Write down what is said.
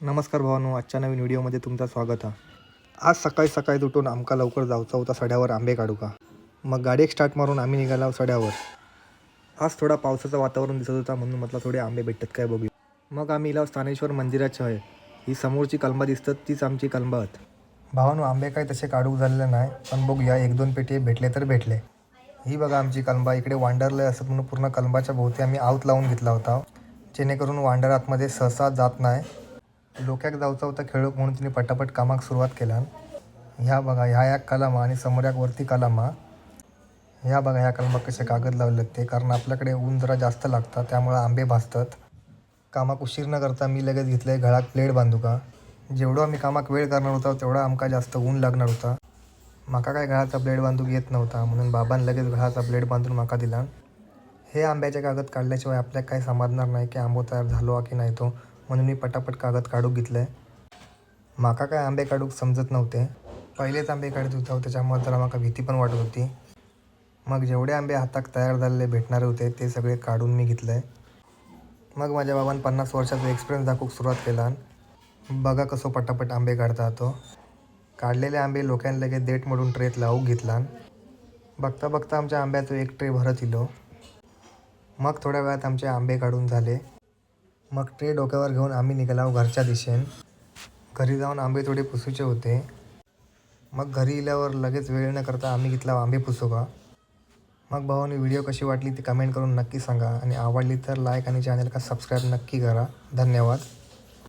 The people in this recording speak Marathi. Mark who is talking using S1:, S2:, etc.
S1: नमस्कार भावानो आजच्या नवीन व्हिडिओमध्ये तुमचं स्वागत आहे. आज सकाळी सकाळी उठून आमका लवकर जाऊचा होता सड्यावर आंबे काढू का मग गाडी एक स्टार्ट मारून आम्ही निघाला सड्यावर. आज थोडा पावसाचं वातावरण दिसत होता म्हणून म्हटलं थोडे आंबे भेटतात काय बघू मग आम्ही इला स्थानेश्वर मंदिराची आहे. ही समोरची कलमा दिसतात तीच आमची कलमा आहेत. भावानो आंबे काय तसे काढू झालेले नाही पण बघूया एक दोन पेटी भेटले तर भेटले. ही बघा आमची कलंबा इकडे वांडरलं असं म्हणून पूर्ण कलंबाच्या भोवती आम्ही आऊत लावून घेतला होता. जेणेकरून वांडर आतमध्ये सहसा जात नाही. डोक्यात जाऊचा होता खेळूक म्हणून तिने पटापट कामाक सुरुवात केला ह्या बघा ह्या एक कलामा आणि समोऱ्याक वरती कलामा ह्या बघा ह्या कलमा कसे कागद लावले ते कारण आपल्याकडे ऊन जरा जास्त लागतं त्यामुळं आंबे भाजतात. कामाक उशीर न करता मी लगेच घेतले घळाक प्लेट बांधू का जेवढं आम्ही कामाक वेळ करणार होता तेवढा आमका जास्त ऊन लागणार होता. माका काय घळाचा ब्लेड बांधूक येत नव्हता म्हणून बाबान लगेच घळाचा ब्लेड बांधून माका दिला. हे आंब्याचे कागद काढल्याशिवाय आपल्याला काही समजणार नाही की आंबो तयार झालो की नाही तो. म्हणून मी पटापट कागद काढूक आहे माका काय आंबे काढूक समजत नव्हते. पहिलेच आंबे काढत होतो त्याच्यामुळे जरा माका भीती पण वाटत होती. मग जेवढे आंबे हाताक तयार झालेले भेटणारे होते ते सगळे काढून मी घेतलं आहे मग माझ्या बाबांनी पन्नास वर्षाचा एक्सपिरियन्स दाखवूक सुरुवात केला. बघा कसं पटापट आंबे काढता तो. काढलेले आंबे लोकांनी लगेच देठ मोडून ट्रेत लावूक घेतला. बघता बघता आमच्या आंब्याचं एक ट्रे भरत इलो. मग थोड्या वेळात आमचे आंबे काढून झाले. मग ट्रे डोक्यावर घेऊन आम्ही निघालो घरच्या दिशेन. घरी जाऊन आंबे थोडे पुसूचे होते. मग घरी इल्यावर लगेच वेळ न करता आम्ही घेतला आंबे पुसू का मग भावानी व्हिडिओ कशी वाटली ती कमेंट करून नक्की सांगा. आणि आवडली तर लाईक आणि चॅनल का सबस्क्राईब नक्की करा. धन्यवाद.